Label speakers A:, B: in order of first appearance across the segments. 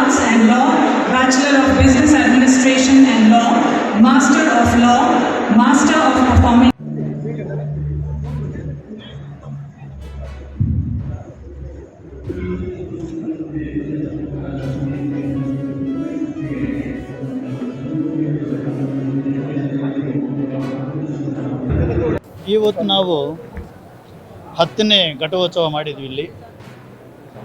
A: Arts and Law, Bachelor of Business Administration and Law, Master of Law, Master of Performing.
B: ಇವತ್ತು ನಾವು ಹತ್ತನೇ ಘಟೋತ್ಸವ ಮಾಡಿದ್ವಿ ಇಲ್ಲಿ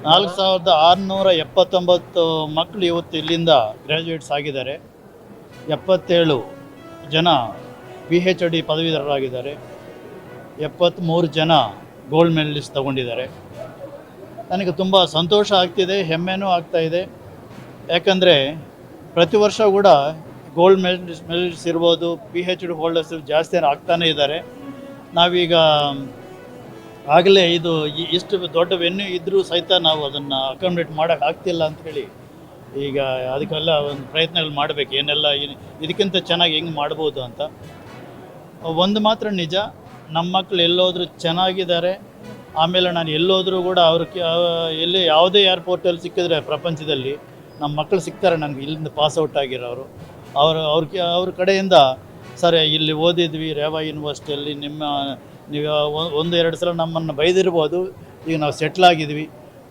B: ನಾಲ್ಕು ಸಾವಿರದ ಆರುನೂರ ಎಪ್ಪತ್ತೊಂಬತ್ತು ಮಕ್ಕಳು ಇವತ್ತು ಇಲ್ಲಿಂದ ಗ್ರ್ಯಾಜುಯೇಟ್ಸ್ ಆಗಿದ್ದಾರೆ. ಎಪ್ಪತ್ತೇಳು ಜನ ಪಿ ಹೆಚ್ ಡಿ ಪದವೀಧರರಾಗಿದ್ದಾರೆ. ಎಪ್ಪತ್ತ್ಮೂರು ಜನ ಗೋಲ್ಡ್ ಮೆಡಲಿಸ್ಟ್ ತಗೊಂಡಿದ್ದಾರೆ. ನನಗೆ ತುಂಬ ಸಂತೋಷ ಆಗ್ತಿದೆ, ಹೆಮ್ಮೆನೂ ಆಗ್ತಾಯಿದೆ ಯಾಕಂದರೆ ಪ್ರತಿ ವರ್ಷ ಕೂಡ ಗೋಲ್ಡ್ ಮೆಡಲಿಸ್ ಮೆಡಲಿಸ್ಟ್ ಇರ್ಬೋದು ಪಿ ಹೆಚ್ ಡಿ ಹೋಲ್ಡರ್ಸ್ ಜಾಸ್ತಿ ಆಗ್ತಾನೇ ಇದ್ದಾರೆ. ನಾವೀಗ ಆಗಲೇ ಇದು ಇಷ್ಟು ದೊಡ್ಡ ವೆನ್ಯೂ ಇದ್ದರೂ ಸಹಿತ ನಾವು ಅದನ್ನು ಅಕಾಮಿಡೇಟ್ ಮಾಡೋಕೆ ಆಗ್ತಿಲ್ಲ ಅಂಥೇಳಿ ಈಗ ಅದಕ್ಕೆಲ್ಲ ಒಂದು ಪ್ರಯತ್ನಗಳು ಮಾಡಬೇಕು. ಏನೆಲ್ಲ ಇದಕ್ಕಿಂತ ಚೆನ್ನಾಗಿ ಹೆಂಗೆ ಮಾಡ್ಬೋದು ಅಂತ. ಒಂದು ಮಾತ್ರ ನಿಜ, ನಮ್ಮ ಮಕ್ಕಳು ಎಲ್ಲೋದ್ರೂ ಚೆನ್ನಾಗಿದ್ದಾರೆ. ಆಮೇಲೆ ನಾನು ಎಲ್ಲೋದ್ರೂ ಕೂಡ ಅವ್ರಿಗೆ ಎಲ್ಲಿ ಯಾವುದೇ ಏರ್ಪೋರ್ಟಲ್ಲಿ ಸಿಕ್ಕಿದ್ರೆ ಪ್ರಪಂಚದಲ್ಲಿ ನಮ್ಮ ಮಕ್ಕಳು ಸಿಗ್ತಾರೆ ನನಗೆ, ಇಲ್ಲಿಂದ ಪಾಸ್ಔಟ್ ಆಗಿರೋರು. ಅವರು, ಅವ್ರಿಗೆ, ಅವ್ರ ಕಡೆಯಿಂದ, ಸರಿ, ಇಲ್ಲಿ ಓದಿದ್ವಿ, ರೇವಾ ಯೂನಿವರ್ಸಿಟಿಯಲ್ಲಿ ನಿಮ್ಮ ನೀವು ಒಂದು ಎರಡು ಸಲ ನಮ್ಮನ್ನು ಬೈದಿರ್ಬೋದು. ಈಗ ನಾವು ಸೆಟ್ಲ್ ಆಗಿದ್ವಿ.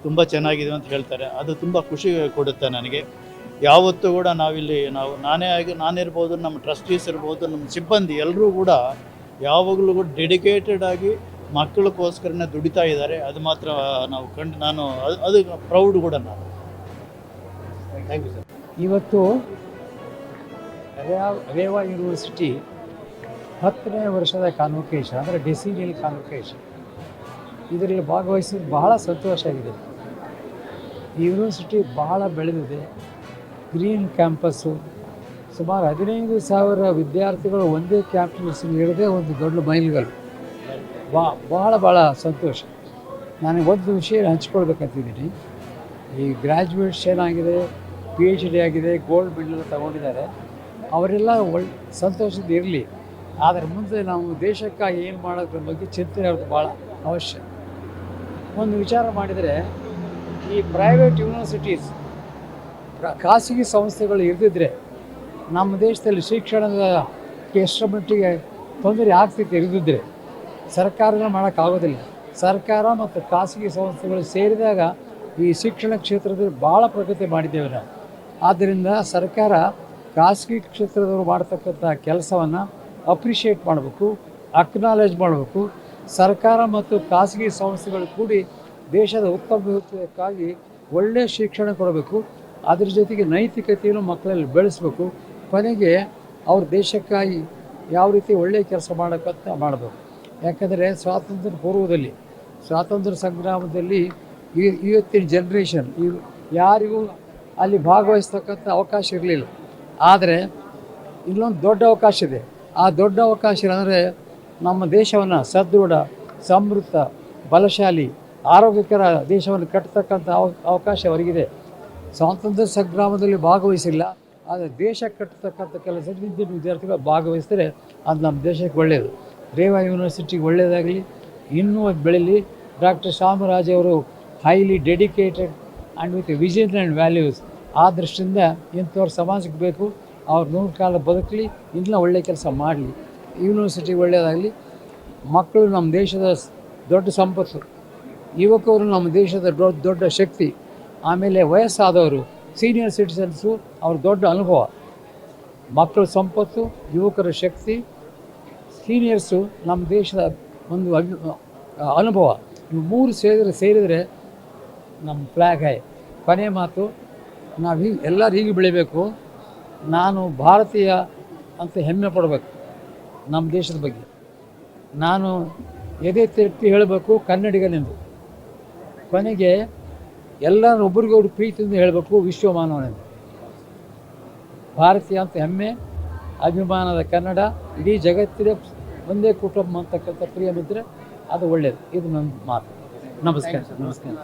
B: ತುಂಬ ಚೆನ್ನಾಗಿದ್ವಿ ಅಂತ ಹೇಳ್ತಾರೆ. ಅದು ತುಂಬ ಖುಷಿ ಕೊಡುತ್ತೆ ನನಗೆ. ಯಾವತ್ತೂ ಕೂಡ ನಾವಿಲ್ಲಿ ನಾವು ನಾನೇ ಆಗಿ ನಾನಿರ್ಬೋದು, ನಮ್ಮ ಟ್ರಸ್ಟೀಸ್ ಇರ್ಬೋದು, ನಮ್ಮ ಸಿಬ್ಬಂದಿ ಎಲ್ಲರೂ ಕೂಡ ಯಾವಾಗಲೂ ಕೂಡ ಡೆಡಿಕೇಟೆಡ್ ಆಗಿ ಮಕ್ಕಳಿಗೋಸ್ಕರನೇ ದುಡಿತಾ ಇದ್ದಾರೆ. ಅದು ಮಾತ್ರ ನಾವು ಕಂಡು ನಾನು ಅದು ಅದು ಪ್ರೌಡ್ ಕೂಡ ನಾನು. ಥ್ಯಾಂಕ್ ಯು ಸರ್
C: ಇವತ್ತು ರೇವಾ ಯೂನಿವರ್ಸಿಟಿ ಹತ್ತನೇ ವರ್ಷದ ಕಾನ್ವೊಕೇಶನ್ ಅಂದರೆ ಡೆಸಿನಿಯಲ್ ಕಾನ್ವೊಕೇಶನ್ ಇದರಲ್ಲಿ ಭಾಗವಹಿಸಿ ಬಹಳ ಸಂತೋಷ ಆಗಿದೆ. ಯೂನಿವರ್ಸಿಟಿ ಬಹಳ ಬೆಳೆದಿದೆ. ಗ್ರೀನ್ ಕ್ಯಾಂಪಸ್ಸು ಸುಮಾರು ಹದಿನೈದು ಸಾವಿರ ವಿದ್ಯಾರ್ಥಿಗಳು ಒಂದೇ ಕ್ಯಾಂಪಸ್ ಇರದೇ ಒಂದು ದೊಡ್ಡ ಮೈಲ್ಗಳು. ಬಾ, ಬಹಳ ಭಾಳ ಸಂತೋಷ. ನನಗೆ ಒಂದು ವಿಷಯ ಹಂಚ್ಕೊಳ್ಬೇಕಂತಿದ್ದೀನಿ. ಈ ಗ್ರ್ಯಾಜುಯೇಷನ್ ಆಗಿದೆ ಪಿ ಎಚ್ ಡಿ ಆಗಿದೆ ಗೋಲ್ಡ್ ಮೆಡಲ್ ತಗೊಂಡಿದ್ದಾರೆ. ಅವರೆಲ್ಲ ಒಳ್ಳೆ ಸಂತೋಷದ ಇರಲಿ. ಆದರೆ ಮುಂದೆ ನಾವು ದೇಶಕ್ಕಾಗಿ ಏನು ಮಾಡೋದ್ರ ಬಗ್ಗೆ ಚಿಂತನೆ ಅವ್ರದ್ದು ಭಾಳ ಅವಶ್ಯ. ಒಂದು ವಿಚಾರ ಮಾಡಿದರೆ, ಈ ಪ್ರೈವೇಟ್ ಯೂನಿವರ್ಸಿಟೀಸ್ ಖಾಸಗಿ ಸಂಸ್ಥೆಗಳು ಇರ್ದಿದ್ರೆ ನಮ್ಮ ದೇಶದಲ್ಲಿ ಶಿಕ್ಷಣದ ಎಷ್ಟರ ಮಟ್ಟಿಗೆ ತೊಂದರೆ ಆಗ್ತಿತ್ತು ಇರದಿದ್ದರೆ ಸರ್ಕಾರಗಳು ಮಾಡೋಕ್ಕಾಗೋದಿಲ್ಲ ಸರ್ಕಾರ ಮತ್ತು ಖಾಸಗಿ ಸಂಸ್ಥೆಗಳು ಸೇರಿದಾಗ ಈ ಶಿಕ್ಷಣ ಕ್ಷೇತ್ರದಲ್ಲಿ ಭಾಳ ಪ್ರಗತಿ ಮಾಡಿದ್ದೇವೆ ನಾವು. ಆದ್ದರಿಂದ ಸರ್ಕಾರ ಖಾಸಗಿ ಕ್ಷೇತ್ರದವರು ಮಾಡ್ತಕ್ಕಂಥ ಕೆಲಸವನ್ನು ಅಪ್ರಿಷಿಯೇಟ್ ಮಾಡಬೇಕು ಅಕ್ನಾಲೇಜ್ ಮಾಡಬೇಕು. ಸರ್ಕಾರ ಮತ್ತು ಖಾಸಗಿ ಸಂಸ್ಥೆಗಳು ಕೂಡಿ ದೇಶದ ಉತ್ತಮಕ್ಕಾಗಿ ಒಳ್ಳೆಯ ಶಿಕ್ಷಣ ಕೊಡಬೇಕು. ಅದ್ರ ಜೊತೆಗೆ ನೈತಿಕತೆಯನ್ನು ಮಕ್ಕಳಲ್ಲಿ ಬೆಳೆಸಬೇಕು. ಕೊನೆಗೆ ಅವ್ರ ದೇಶಕ್ಕಾಗಿ ಯಾವ ರೀತಿ ಒಳ್ಳೆಯ ಕೆಲಸ ಮಾಡೋಕ್ಕಂತ ಮಾಡಬೇಕು. ಯಾಕಂದರೆ ಸ್ವಾತಂತ್ರ್ಯ ಪೂರ್ವದಲ್ಲಿ, ಸ್ವಾತಂತ್ರ್ಯ ಸಂಗ್ರಾಮದಲ್ಲಿ ಈ ಇವತ್ತಿನ ಜನ್ರೇಷನ್ ಈ ಯಾರಿಗೂ ಅಲ್ಲಿ ಭಾಗವಹಿಸ್ತಕ್ಕಂಥ ಅವಕಾಶ ಇರಲಿಲ್ಲ. ಆದರೆ ಇಲ್ಲೊಂದು ದೊಡ್ಡ ಅವಕಾಶ ಇದೆ. ಆ ದೊಡ್ಡ ಅವಕಾಶ ಅಂದರೆ ನಮ್ಮ ದೇಶವನ್ನು ಸದೃಢ, ಸಮೃದ್ಧ, ಬಲಶಾಲಿ, ಆರೋಗ್ಯಕರ ದೇಶವನ್ನು ಕಟ್ಟತಕ್ಕಂಥ ಅವ, ಅವಕಾಶ ಅವರಿಗಿದೆ. ಸ್ವಾತಂತ್ರ್ಯ ಸಂಗ್ರಾಮದಲ್ಲಿ ಭಾಗವಹಿಸಿಲ್ಲ, ಆದರೆ ದೇಶ ಕಟ್ಟತಕ್ಕಂಥ ಕೆಲಸದಲ್ಲಿ ವಿದ್ಯುತ್ ವಿದ್ಯಾರ್ಥಿಗಳು ಭಾಗವಹಿಸಿದರೆ ಅದು ನಮ್ಮ ದೇಶಕ್ಕೆ ಒಳ್ಳೆಯದು ರೇವಾ ಯೂನಿವರ್ಸಿಟಿಗೆ ಒಳ್ಳೆಯದಾಗಲಿ ಇನ್ನೂ ಅದು ಬೆಳೀಲಿ. ಡಾಕ್ಟರ್ ಶಾಮರಾಜ್ ಅವರು highly dedicated and with vision and values ಆ ದೃಷ್ಟಿಯಿಂದ ಇಂಥವ್ರು ಸಮಾಜಕ್ಕೆ ಬೇಕು. ಅವ್ರು ನೂರು ಕಾಲ ಬದುಕಲಿ, ಇನ್ನೂ ಒಳ್ಳೆ ಕೆಲಸ ಮಾಡಲಿ. ಯೂನಿವರ್ಸಿಟಿ ಒಳ್ಳೆಯದಾಗಲಿ ಮಕ್ಕಳು ನಮ್ಮ ದೇಶದ ದೊಡ್ಡ ಸಂಪತ್ತು. ಯುವಕರು ನಮ್ಮ ದೇಶದ ದೊಡ್ಡ ದೊಡ್ಡ ಶಕ್ತಿ. ಆಮೇಲೆ ವಯಸ್ಸಾದವರು ಸೀನಿಯರ್ ಸಿಟಿಸನ್ಸು ಅವ್ರ ದೊಡ್ಡ ಅನುಭವ. ಮಕ್ಕಳ ಸಂಪತ್ತು, ಯುವಕರ ಶಕ್ತಿ ಸೀನಿಯರ್ಸು ನಮ್ಮ ದೇಶದ ಒಂದು ಅನುಭವ. ಇವು ಮೂರು ಸೇರಿದ್ರೆ, ಸೇರಿದರೆ ನಮ್ಮ ಫ್ಲ್ಯಾಗ್ ಹೈ. ಕೊನೆ ಮಾತು, ನಾವು ಹೀಗೆ, ಎಲ್ಲರೂ ಹೀಗೆ ಬೆಳಿಬೇಕು. ನಾನು ಭಾರತೀಯ ಅಂತ ಹೆಮ್ಮೆ ಪಡಬೇಕು ನಮ್ಮ ದೇಶದ ಬಗ್ಗೆ. ನಾನು ಎದೆ ತಿರುಪ್ತಿ ಹೇಳಬೇಕು ಕನ್ನಡಿಗನೆಂದು ಕೊನೆಗೆ ಎಲ್ಲರೂ ಒಬ್ರಿಗೊಬ್ರು ಪ್ರೀತಿಯಿಂದ ಹೇಳಬೇಕು ವಿಶ್ವಮಾನವನೆಂದು ಭಾರತೀಯ ಅಂತ ಹೆಮ್ಮೆ, ಅಭಿಮಾನದ ಕನ್ನಡ, ಇಡೀ ಜಗತ್ತಿನ ಒಂದೇ ಕುಟುಂಬ ಅಂತಕ್ಕಂಥ ಪ್ರಿಯಮಿದ್ರೆ ಅದು ಒಳ್ಳೆಯದು ಇದು ನನ್ನ ಮಾತು. ನಮಸ್ಕಾರ ನಮಸ್ಕಾರ.